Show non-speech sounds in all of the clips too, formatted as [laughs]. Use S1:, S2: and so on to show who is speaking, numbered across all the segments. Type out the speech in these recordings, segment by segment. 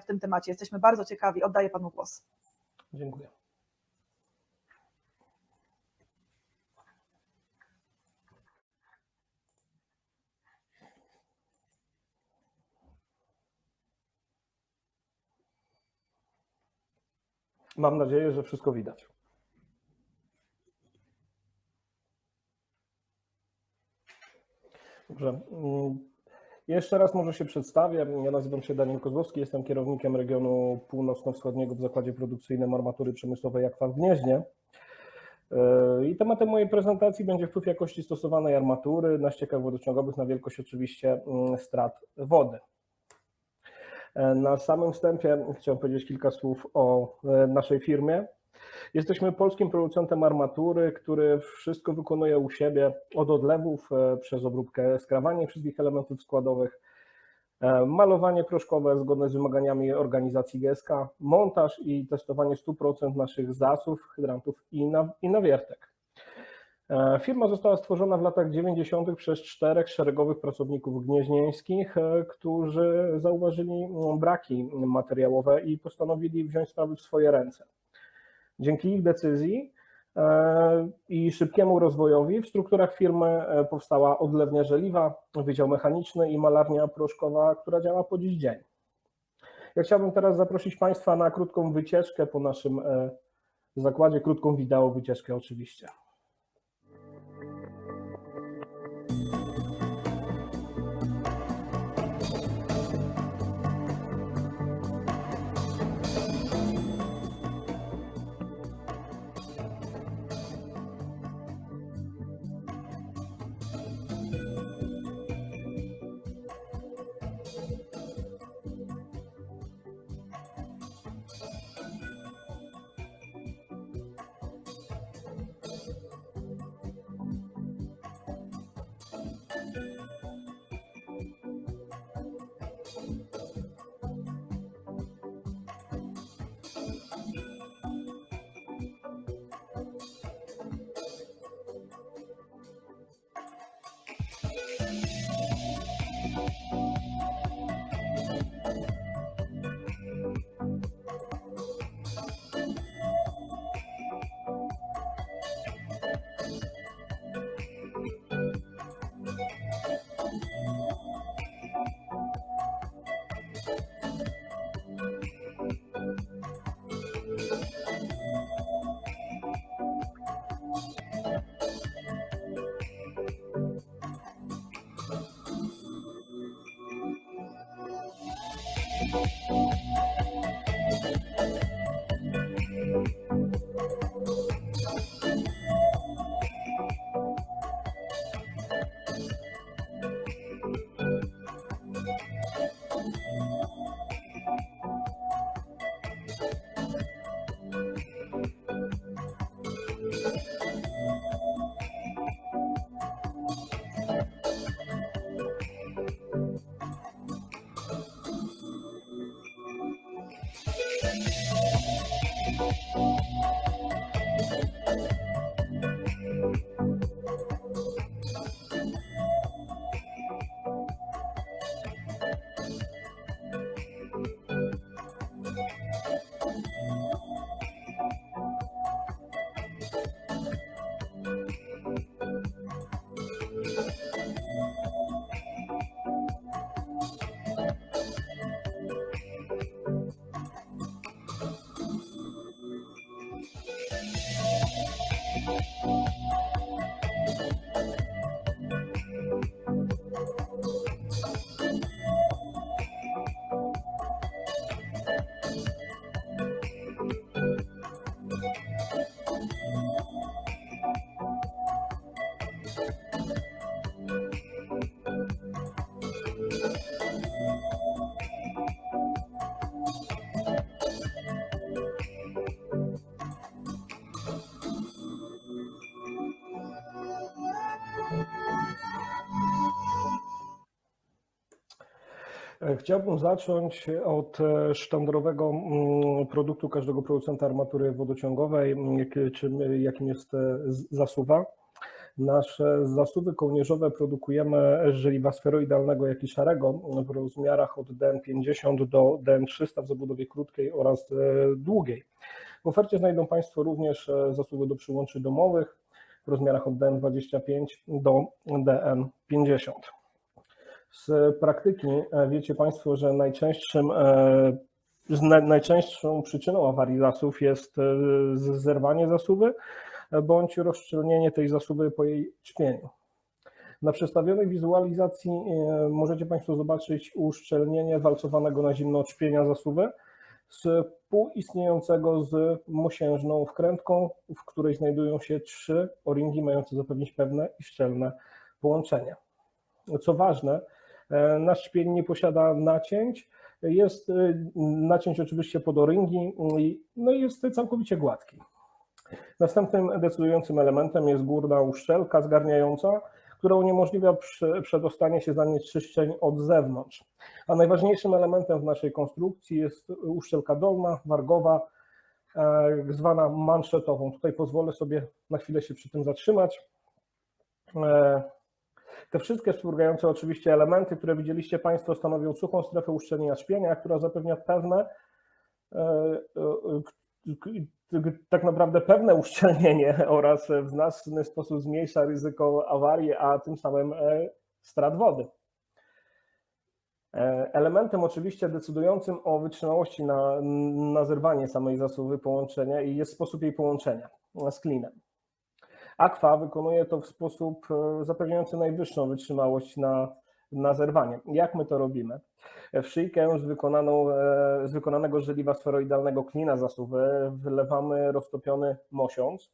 S1: w tym temacie. Jesteśmy bardzo ciekawi. Oddaję panu głos.
S2: Dziękuję. Mam nadzieję, że wszystko widać. Dobrze. Jeszcze raz może się przedstawię. Ja nazywam się Daniel Kozłowski, jestem kierownikiem regionu północno-wschodniego w Zakładzie Produkcyjnym Armatury Przemysłowej Akwa w Gnieźnie. Yy, I tematem mojej prezentacji będzie wpływ jakości stosowanej armatury na ściekach wodociągowych na wielkość oczywiście mm, strat wody. E, Na samym wstępie chciałem powiedzieć kilka słów o e, naszej firmie. Jesteśmy polskim producentem armatury, który wszystko wykonuje u siebie od odlewów e, przez obróbkę, skrawanie wszystkich elementów składowych, e, malowanie proszkowe zgodne z wymaganiami organizacji GSK, montaż i testowanie 100% naszych zasów, hydrantów i, na, i nawiertek. E, Firma została stworzona w latach 90. przez czterech szeregowych pracowników gnieźnieńskich, którzy zauważyli braki materiałowe i postanowili wziąć sprawy w swoje ręce. Dzięki ich decyzji e, i szybkiemu rozwojowi w strukturach firmy e, powstała odlewnia żeliwa, wydział mechaniczny i malarnia proszkowa, która działa po dziś dzień. Ja chciałbym teraz zaprosić Państwa na krótką wycieczkę po naszym e, zakładzie, krótką wideo wycieczkę oczywiście. Thank you. Chciałbym zacząć od e, sztandarowego mm, produktu każdego producenta armatury wodociągowej, jakim jest e, z- zasuwa. Nasze zasuwy kołnierzowe produkujemy żeliwa sferoidalnego, jak i szarego w rozmiarach od DN50 do DN300 w zabudowie krótkiej oraz e, długiej. W ofercie znajdą Państwo również zasuwy do przyłączy domowych w rozmiarach od DN25 do DN50. Z praktyki e, wiecie Państwo, że najczęstszym, najczęstszą przyczyną awarii zasów jest zerwanie zasuwy bądź rozszczelnienie tej zasuwy po jej ćpieniu. Na przedstawionej wizualizacji e, możecie Państwo zobaczyć uszczelnienie walcowanego na zimno ćpienia zasuwy z półistniejącego z mosiężną wkrętką, w której znajdują się trzy o-ringi mające zapewnić pewne i szczelne połączenie. Co ważne, e, nasz ćpień nie posiada nacięć, jest e, nacięć oczywiście pod o-ringi, no i jest całkowicie gładki. Następnym decydującym elementem jest górna uszczelka zgarniająca, która uniemożliwia przedostanie się zanieczyszczeń od zewnątrz. A najważniejszym elementem w naszej konstrukcji jest uszczelka dolna, wargowa, e, zwana manszetową. Tutaj pozwolę sobie na chwilę się przy tym zatrzymać. E, te wszystkie wspomagające oczywiście elementy, które widzieliście Państwo, stanowią suchą strefę uszczelnienia szpienia, która zapewnia pewne, e, tak naprawdę pewne uszczelnienie [laughs] oraz w znaczny sposób zmniejsza ryzyko awarii, a tym samym e, strat wody. E, elementem oczywiście decydującym o wytrzymałości na, na zerwanie samej zasuwy połączenia jest sposób jej połączenia z klinem. Aqua wykonuje to w sposób e, zapewniający najwyższą wytrzymałość na, na zerwanie. Jak my to robimy? W szyjkę z, wykonaną, e, z wykonanego żeliwa sferoidalnego klina zasuwy wylewamy roztopiony mosiąc,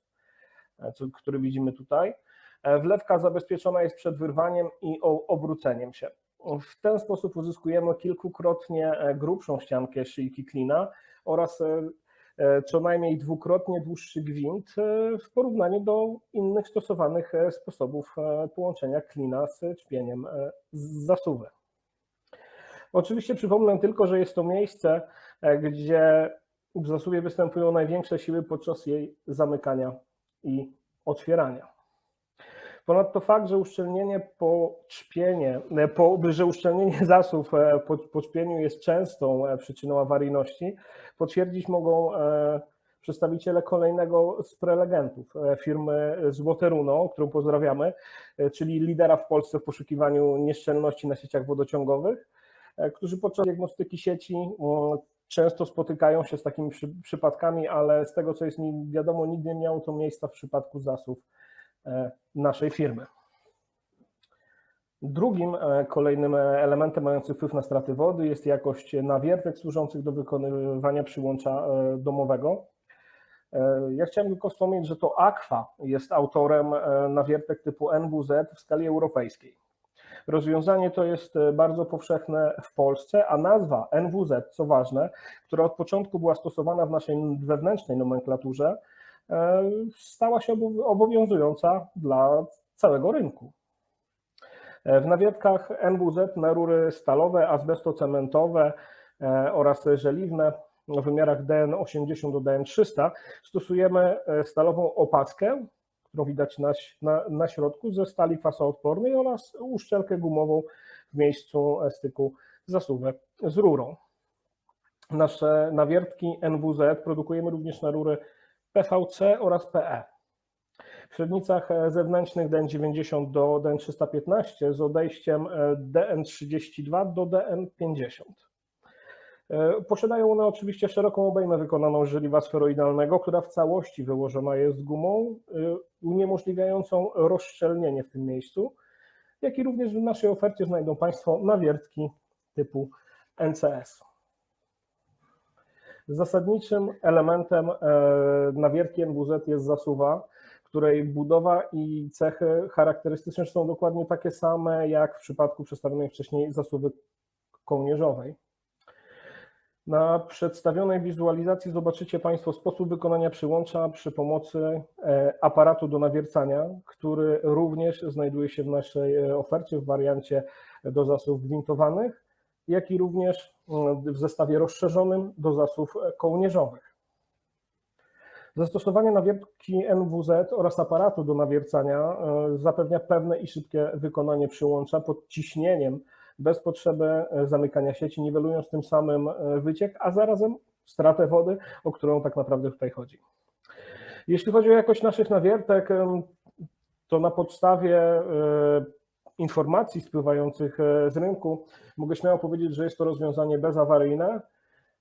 S2: e, który widzimy tutaj. E, wlewka zabezpieczona jest przed wyrwaniem i obróceniem się. W ten sposób uzyskujemy kilkukrotnie grubszą ściankę szyjki klina oraz co najmniej dwukrotnie dłuższy gwint w porównaniu do innych stosowanych sposobów połączenia klina z ćpieniem z zasuwy. Oczywiście przypomnę tylko, że jest to miejsce, e, gdzie w zasuwie występują największe siły podczas jej zamykania i otwierania. Ponadto fakt, że uszczelnienie po czpienie, e, po, że uszczelnienie [laughs] zasów e, po, po czpieniu jest częstą przyczyną awaryjności, potwierdzić mogą przedstawiciele kolejnego z prelegentów firmy Złote Runo, którą pozdrawiamy, czyli lidera w Polsce w poszukiwaniu nieszczelności na sieciach wodociągowych E, którzy podczas diagnostyki sieci często spotykają się z takimi przypadkami, ale z tego co jest mi wiadomo, nigdy nie miało to miejsca w przypadku zasów e, naszej firmy. Drugim e, kolejnym elementem mającym wpływ na straty wody jest jakość nawiertek służących do wykonywania przyłącza domowego. Ja chciałem tylko wspomnieć, że to Aqua jest autorem nawiertek typu NWZ w skali europejskiej. Rozwiązanie to jest e, bardzo powszechne w Polsce, a nazwa NWZ, co ważne, która od początku była stosowana w naszej wewnętrznej nomenklaturze, e, stała się obowiązująca dla całego rynku. E, w nawiertkach NWZ na rury stalowe, azbestocementowe oraz żeliwne w wymiarach DN80 do DN300 stosujemy stalową opaskę którą widać na, na, na środku ze stali kwasoodpornej oraz uszczelkę gumową w miejscu styku zasuwek z rurą. Nasze nawiertki NWZ produkujemy również na rury PVC oraz PE. W średnicach zewnętrznych DN90 do DN315 z odejściem DN32 do DN50. E, posiadają one oczywiście szeroką obejmę wykonaną z żeliwa sferoidalnego, która w całości wyłożona jest gumą, e, uniemożliwiającą rozszczelnienie w tym miejscu, jak i również w naszej ofercie znajdą Państwo nawiertki typu NCS. Zasadniczym elementem e, nawiertki NWZ jest zasuwa, której budowa i cechy charakterystyczne są dokładnie takie same jak w przypadku przedstawionej wcześniej zasuwy kołnierzowej. Na przedstawionej wizualizacji zobaczycie Państwo sposób wykonania przyłącza przy pomocy e, aparatu do nawiercania, który również znajduje się w naszej e, ofercie w wariancie do zasów gwintowanych, jak i również mm, w zestawie rozszerzonym do zasów kołnierzowych. Zastosowanie nawiertki NWZ oraz aparatu do nawiercania e, zapewnia pewne i szybkie wykonanie przyłącza pod ciśnieniem bez potrzeby e, zamykania sieci, niwelując tym samym e, wyciek, a zarazem stratę wody, o którą tak naprawdę tutaj chodzi. Jeśli chodzi o jakość naszych nawiertek, to na podstawie e, informacji spływających e, z rynku mogę śmiało powiedzieć, że jest to rozwiązanie bezawaryjne,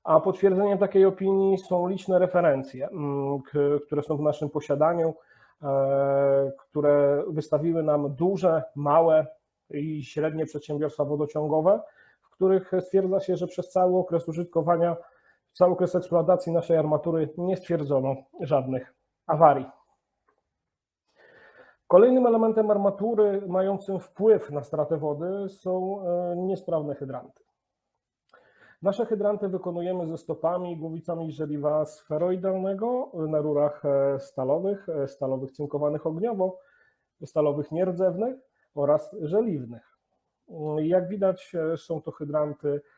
S2: a potwierdzeniem takiej opinii są liczne referencje, mm, które są w naszym posiadaniu, e, które wystawiły nam duże, małe i średnie przedsiębiorstwa wodociągowe, w których stwierdza się, że przez cały okres użytkowania, cały okres eksploatacji naszej armatury nie stwierdzono żadnych awarii. Kolejnym elementem armatury mającym wpływ na stratę wody są e, niesprawne hydranty. Nasze hydranty wykonujemy ze stopami i głowicami żeliwa sferoidalnego na rurach e, stalowych, e, stalowych cynkowanych ogniowo, stalowych nierdzewnych oraz żeliwnych. Jak widać, e, są to hydranty e,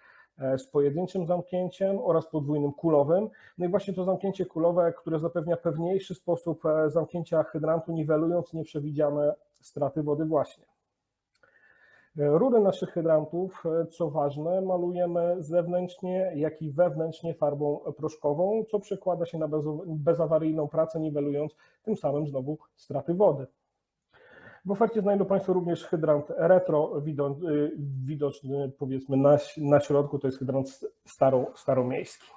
S2: z pojedynczym zamknięciem oraz podwójnym kulowym. No i właśnie to zamknięcie kulowe, które zapewnia pewniejszy sposób e, zamknięcia hydrantu, niwelując nieprzewidziane straty wody właśnie. E, Rury naszych hydrantów, e, co ważne, malujemy zewnętrznie, jak i wewnętrznie farbą proszkową, co przekłada się na bezawaryjną pracę, niwelując tym samym znowu straty wody. W ofercie znajdą Państwo również hydrant retro, y, widoczny powiedzmy na, na środku, to jest hydrant staro, staromiejski.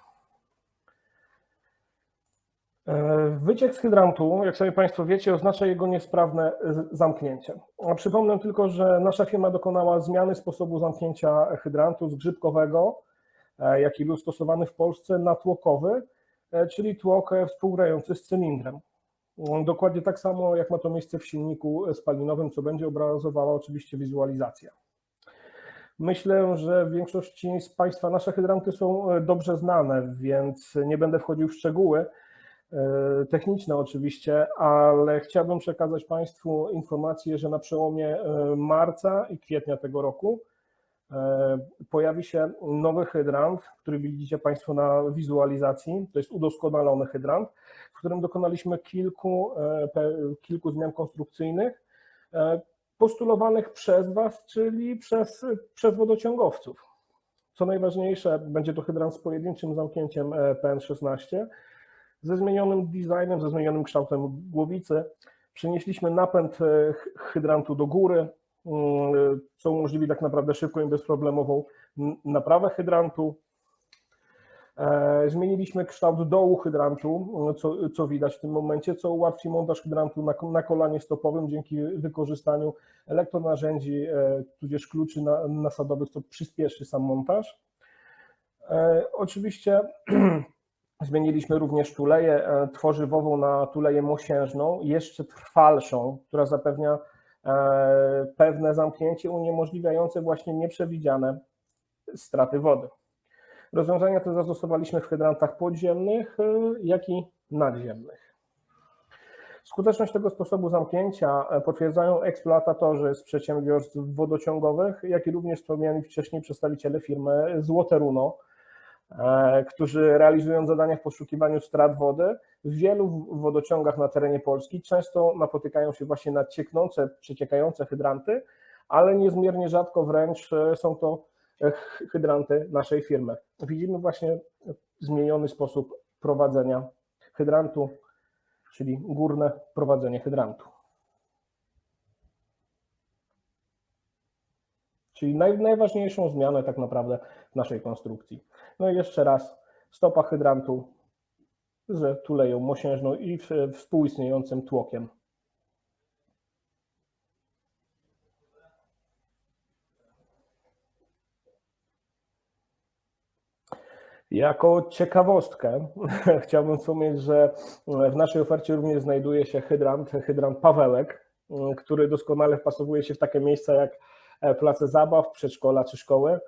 S2: E, Wyciek z hydrantu, jak sobie Państwo wiecie, oznacza jego niesprawne zamknięcie. A Przypomnę tylko, że nasza firma dokonała zmiany sposobu zamknięcia hydrantu z grzybkowego, e, jaki był stosowany w Polsce, na tłokowy, e, czyli tłok współgrający z cylindrem. Dokładnie tak samo, jak ma to miejsce w silniku spalinowym, co będzie obrazowała oczywiście wizualizacja. Myślę, że w większości z Państwa nasze hydranty są e, dobrze znane, więc nie będę wchodził w szczegóły e, techniczne oczywiście, ale chciałbym przekazać Państwu informację, że na przełomie e, marca i kwietnia tego roku pojawi się nowy hydrant, który widzicie Państwo na wizualizacji. To jest udoskonalony hydrant, w którym dokonaliśmy kilku, e, kilku zmian konstrukcyjnych e, postulowanych przez Was, czyli przez, przez wodociągowców. Co najważniejsze, będzie to hydrant z pojedynczym zamknięciem e, PN16, ze zmienionym designem, ze zmienionym kształtem głowicy. Przenieśliśmy napęd e, hy- hydrantu do góry, co umożliwi tak naprawdę szybką i bezproblemową naprawę hydrantu. E, Zmieniliśmy kształt dołu hydrantu, co, co widać w tym momencie, co ułatwi montaż hydrantu na, na kolanie stopowym dzięki wykorzystaniu elektronarzędzi, e, tudzież kluczy na, nasadowych, co przyspieszy sam montaż. E, Oczywiście [clears throat] zmieniliśmy również tuleję tworzywową na tuleję mosiężną, jeszcze trwalszą, która zapewnia pewne zamknięcie uniemożliwiające właśnie nieprzewidziane straty wody. Rozwiązania te zastosowaliśmy w hydrantach podziemnych, e, jak i nadziemnych. Skuteczność tego sposobu zamknięcia e, potwierdzają eksploatatorzy z przedsiębiorstw wodociągowych, jak i również wspomniani wcześniej przedstawiciele firmy Złote Runo, e, którzy realizując zadania w poszukiwaniu strat wody w wielu wodociągach na terenie Polski często napotykają się właśnie na cieknące, przeciekające hydranty, ale niezmiernie rzadko wręcz e, są to e, hy- hydranty naszej firmy. Widzimy właśnie zmieniony sposób prowadzenia hydrantu, czyli górne prowadzenie hydrantu. Czyli naj, najważniejszą zmianę tak naprawdę w naszej konstrukcji. No i jeszcze raz, stopa hydrantu z tuleją mosiężną i współistniejącym tłokiem. Jako ciekawostkę [laughs] chciałbym wspomnieć, że w naszej ofercie również znajduje się hydrant, hydrant Pawełek, który doskonale wpasowuje się w takie miejsca jak place zabaw, przedszkola czy szkoły.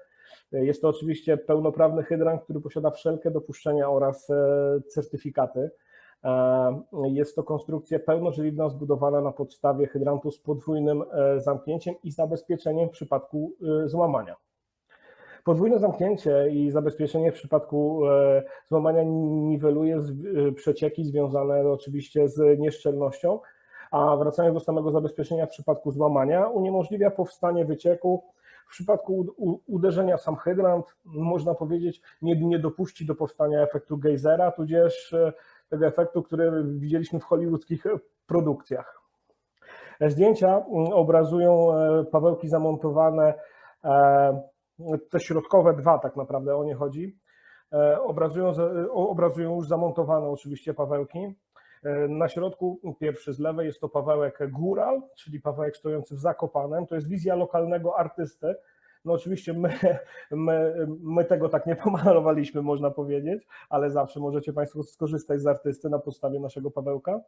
S2: Jest to oczywiście pełnoprawny hydrant, który posiada wszelkie dopuszczenia oraz e, certyfikaty. E, Jest to konstrukcja pełnożeliwna zbudowana na podstawie hydrantu z podwójnym e, zamknięciem i zabezpieczeniem w przypadku złamania. Podwójne zamknięcie i zabezpieczenie w przypadku złamania niweluje przecieki związane oczywiście z nieszczelnością, a wracając do samego zabezpieczenia w przypadku złamania, uniemożliwia powstanie wycieku. W przypadku uderzenia sam hydrant, można powiedzieć, nie, nie dopuści do powstania efektu geysera, tudzież e, tego efektu, który widzieliśmy w hollywoodzkich e, produkcjach. Zdjęcia mm, obrazują e, pawełki zamontowane, te środkowe dwa tak naprawdę o nie chodzi. Obrazują, obrazują już zamontowane oczywiście pawełki. E, Na środku pierwszy z lewej jest to pawełek Góral, czyli pawełek stojący w Zakopanem. To jest wizja lokalnego artysty. No oczywiście my, my, my tego tak nie [laughs] pomalowaliśmy, można powiedzieć, ale zawsze możecie Państwo skorzystać z artysty na podstawie naszego pawełka.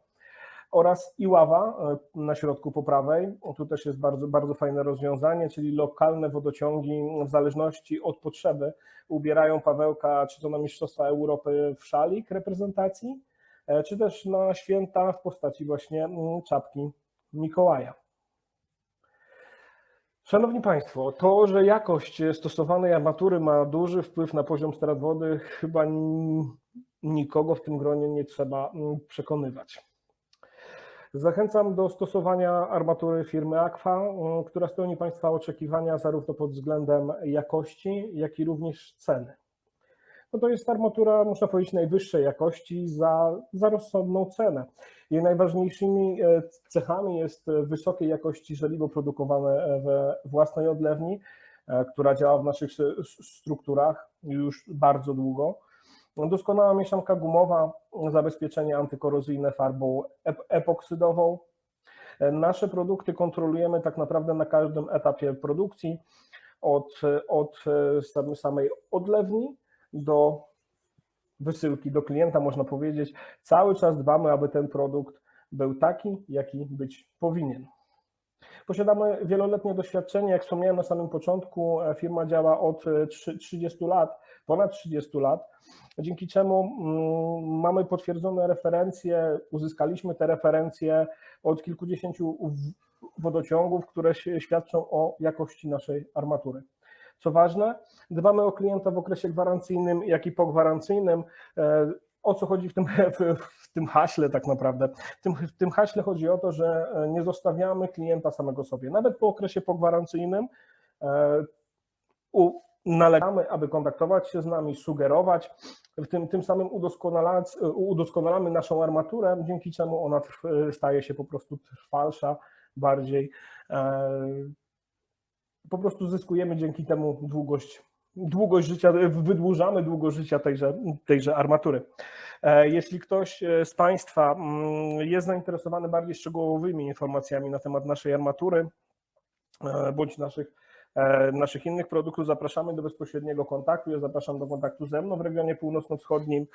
S2: Oraz Iława e, na środku po prawej. Tu też jest bardzo, bardzo fajne rozwiązanie, czyli lokalne wodociągi w zależności od potrzeby ubierają Pawełka czy to na Mistrzostwa Europy w szalik reprezentacji, czy też na święta w postaci właśnie mm, czapki Mikołaja. Szanowni Państwo, to, że jakość stosowanej armatury ma duży wpływ na poziom strat wody, chyba nikogo w tym gronie nie trzeba mm, przekonywać. Zachęcam do stosowania armatury firmy Aqua, mm, która spełni Państwa oczekiwania zarówno pod względem jakości, jak i również ceny. No to jest armatura, można powiedzieć, najwyższej jakości za, za rozsądną cenę. Jej najważniejszymi e, cechami jest e, wysokiej jakości żeliwo produkowane e, we własnej odlewni, która działa w naszych strukturach już bardzo długo. Doskonała mieszanka gumowa, zabezpieczenie antykorozyjne farbą ep- epoksydową. Nasze produkty kontrolujemy tak naprawdę na każdym etapie produkcji, od, od sam- samej odlewni do wysyłki do klienta, można powiedzieć. Cały czas dbamy, aby ten produkt był taki, jaki być powinien. Posiadamy wieloletnie doświadczenie. Jak wspomniałem na samym początku, e, firma działa od e, trzy- 30 lat, ponad 30 lat, dzięki czemu mm, mamy potwierdzone referencje, uzyskaliśmy te referencje od kilkudziesięciu wodociągów, które świadczą o jakości naszej armatury. Co ważne, dbamy o klienta w okresie gwarancyjnym, jak i pogwarancyjnym. E, O co chodzi w tym, [laughs] w, tym haśle tak naprawdę? W tym, w tym haśle chodzi o to, że e, nie zostawiamy klienta samego sobie. Nawet po okresie pogwarancyjnym e, nalegamy, aby kontaktować się z nami, sugerować. Tym, tym samym udoskonalamy naszą armaturę, dzięki czemu ona staje się po prostu trwalsza, bardziej po prostu zyskujemy dzięki temu długość, długość życia, wydłużamy długość życia tejże, tejże armatury. E, Jeśli ktoś e, z Państwa mm, jest zainteresowany bardziej szczegółowymi informacjami na temat naszej armatury e, bądź naszych, naszych innych produktów, zapraszamy do bezpośredniego kontaktu. Ja zapraszam do kontaktu ze mną w regionie północno-wschodnim,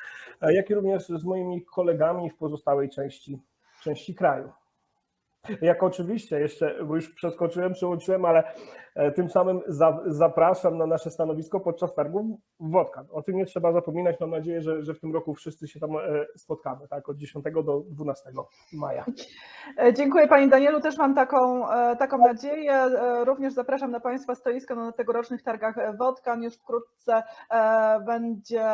S2: jak i również z moimi kolegami w pozostałej części, części kraju. Jak oczywiście, jeszcze, bo już przeskoczyłem, przełączyłem, ale e, tym samym za, zapraszam na nasze stanowisko podczas targów Wodka. O tym nie trzeba zapominać. Mam nadzieję, że, że w tym roku wszyscy się tam e, spotkamy, tak, od 10 do 12 maja.
S1: E, Dziękuję Pani Danielu, też mam taką, taką nadzieję. Również zapraszam na Państwa stoisko na tegorocznych targach Wodkan. Już wkrótce będzie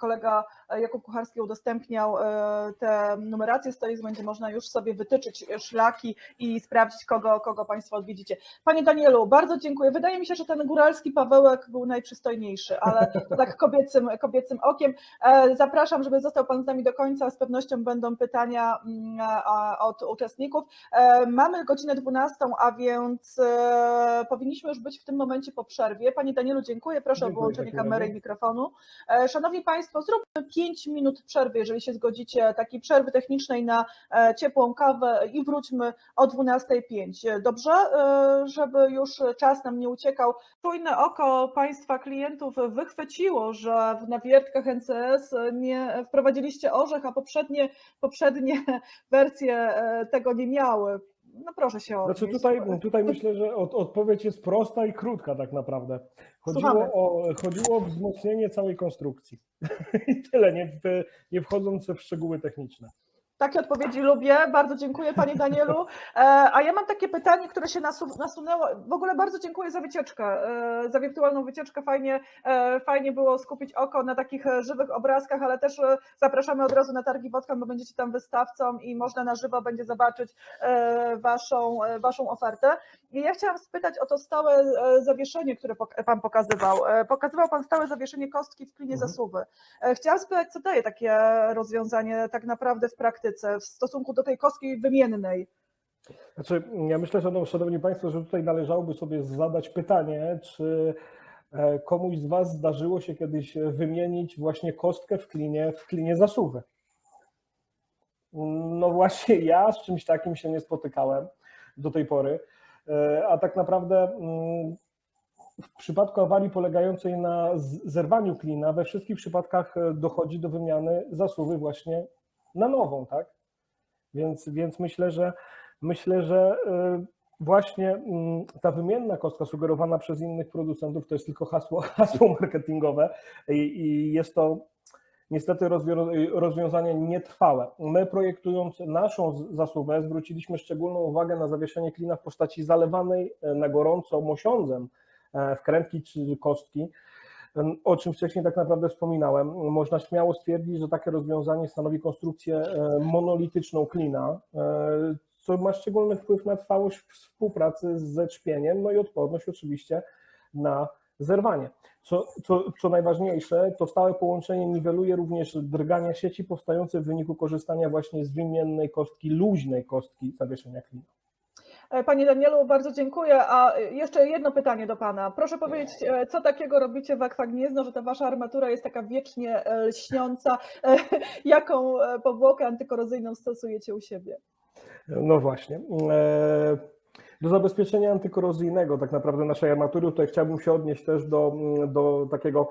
S1: kolega Jakub Kucharski udostępniał e, te numeracje stoisk, będzie można już sobie wytyczyć szlaki i sprawdzić, kogo, kogo Państwo odwiedzicie. Panie Danielu, bardzo dziękuję. Wydaje mi się, że ten góralski Pawełek był najprzystojniejszy, ale tak kobiecym, kobiecym okiem. E, Zapraszam, żeby został Pan z nami do końca. Z pewnością będą pytania mm, od uczestników. E, Mamy godzinę 12, a więc e, powinniśmy już być w tym momencie po przerwie. Panie Danielu, dziękuję. Proszę
S2: Dziękuję
S1: o wyłączenie kamery i mikrofonu. E, Szanowni Państwo, zróbmy 5 minut przerwy, jeżeli się zgodzicie, takiej przerwy technicznej na e, ciepłą kawę i wróćmy o 12.05. Dobrze? E, Żeby już czas nam nie uciekał. Czujne oko Państwa klientów wychwyciło, że w nawiertkach NCS nie wprowadziliście orzech, a poprzednie, poprzednie [laughs] wersje e, tego nie miały. No proszę się odnieść.
S2: Znaczy tutaj, tutaj myślę, że od, odpowiedź jest prosta i krótka tak naprawdę.
S1: Słuchamy.
S2: Chodziło o, chodziło o wzmocnienie całej konstrukcji. [laughs] I tyle, nie, w- nie wchodząc w szczegóły techniczne.
S1: Takie odpowiedzi lubię. Bardzo dziękuję Panie Danielu. E, A ja mam takie pytanie, które się nasu- nasunęło. W ogóle bardzo dziękuję za wycieczkę, e, za wirtualną wycieczkę. Fajnie, e, fajnie było skupić oko na takich żywych obrazkach, ale też zapraszamy od razu na targi Wodka, bo będziecie tam wystawcą i można na żywo będzie zobaczyć Waszą, waszą ofertę. I ja chciałam spytać o to stałe zawieszenie, które Pan pokazywał. Pokazywał Pan stałe zawieszenie kostki w klinie
S2: Mhm.
S1: zasuwy. Chciałam spytać, co daje takie rozwiązanie tak naprawdę w praktyce w stosunku do tej kostki wymiennej?
S2: Znaczy, ja myślę, no, Szanowni Państwo, że tutaj należałoby sobie zadać pytanie, czy e, komuś z Was zdarzyło się kiedyś wymienić właśnie kostkę w klinie, w klinie zasuwy. No właśnie ja z czymś takim się nie spotykałem do tej pory, E, a tak naprawdę mm, w przypadku awarii polegającej na zerwaniu klina, we wszystkich przypadkach e, dochodzi do wymiany zasuwy właśnie na nową, tak? Więc, więc myślę, że myślę, że y, właśnie mm, ta wymienna kostka sugerowana przez innych producentów to jest tylko hasło, [laughs] hasło marketingowe i, i jest to niestety rozwią- rozwiązanie nietrwałe. My projektując naszą zasuwę zwróciliśmy szczególną uwagę na zawieszenie klina w postaci zalewanej e, na gorąco mosiądzem e, wkrętki czy kostki, o czym wcześniej tak naprawdę wspominałem. Można śmiało stwierdzić, że takie rozwiązanie stanowi konstrukcję e, monolityczną klina, e, co ma szczególny wpływ na trwałość współpracy z zetrzpieniem, no i odporność oczywiście na zerwanie. Co, co, co najważniejsze, to stałe połączenie niweluje również drgania sieci powstające w wyniku korzystania właśnie z wymiennej kostki, luźnej kostki zawieszenia klina.
S1: E, Panie Danielu, bardzo dziękuję. A jeszcze jedno pytanie do Pana. Proszę powiedzieć, e, co takiego robicie w Aqua Gniezno, że ta Wasza armatura jest taka wiecznie e, lśniąca? Jaką powłokę antykorozyjną stosujecie u siebie?
S2: No właśnie. Do zabezpieczenia antykorozyjnego tak naprawdę naszej armatury, tutaj chciałbym się odnieść też do, do takiego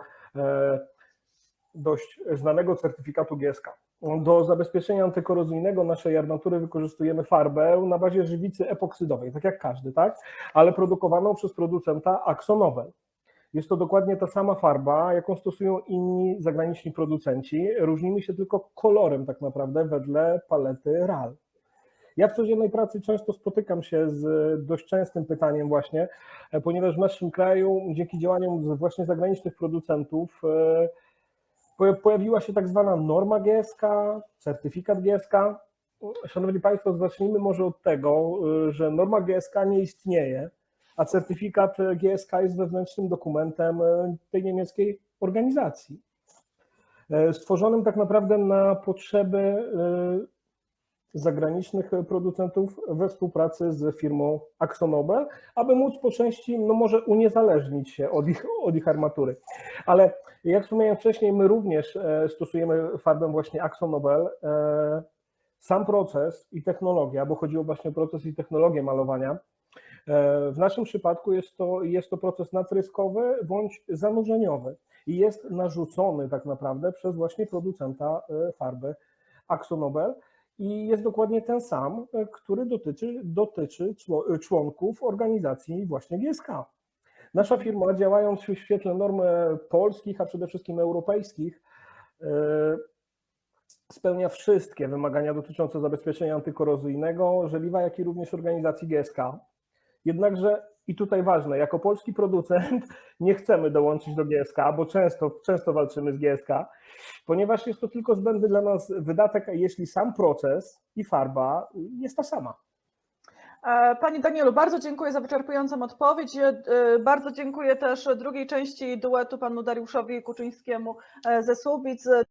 S2: dość znanego certyfikatu GSK. Do zabezpieczenia antykorozyjnego naszej armatury wykorzystujemy farbę na bazie żywicy epoksydowej, tak jak każdy, tak? Ale produkowaną przez producenta Axonobel. Jest to dokładnie ta sama farba, jaką stosują inni zagraniczni producenci. Różnimy się tylko kolorem tak naprawdę wedle palety RAL. Ja w codziennej pracy często spotykam się z dość częstym pytaniem właśnie, e, ponieważ w naszym kraju dzięki działaniom właśnie zagranicznych producentów e, pojawiła się tak zwana norma GSK, certyfikat GSK. Szanowni Państwo, zacznijmy może od tego, e, że norma GSK nie istnieje, a certyfikat GSK jest wewnętrznym dokumentem e, tej niemieckiej organizacji. E, Stworzonym tak naprawdę na potrzeby zagranicznych producentów we współpracy z firmą Axonobel, aby móc po części, no może uniezależnić się od ich, od ich armatury. Ale jak wspomniałem wcześniej, my również e, stosujemy farbę właśnie Axonobel. E, Sam proces i technologia, bo chodziło właśnie o proces i technologię malowania, e, w naszym przypadku jest to, jest to proces natryskowy bądź zanurzeniowy i jest narzucony tak naprawdę przez właśnie producenta farby Axonobel i jest dokładnie ten sam, który dotyczy, dotyczy czło- członków organizacji właśnie GSK. Nasza firma, działając w świetle norm e, polskich, a przede wszystkim europejskich, e, spełnia wszystkie wymagania dotyczące zabezpieczenia antykorozyjnego żeliwa, jak i również organizacji GSK. Jednakże, i tutaj ważne, jako polski producent [laughs] nie chcemy dołączyć do GSK, bo często, często walczymy z GSK, ponieważ jest to tylko zbędny dla nas wydatek, jeśli sam proces i farba jest ta sama.
S1: E, Panie Danielu, bardzo dziękuję za wyczerpującą odpowiedź. E, Bardzo dziękuję też drugiej części duetu panu Dariuszowi Kuczyńskiemu e, ze Słubic.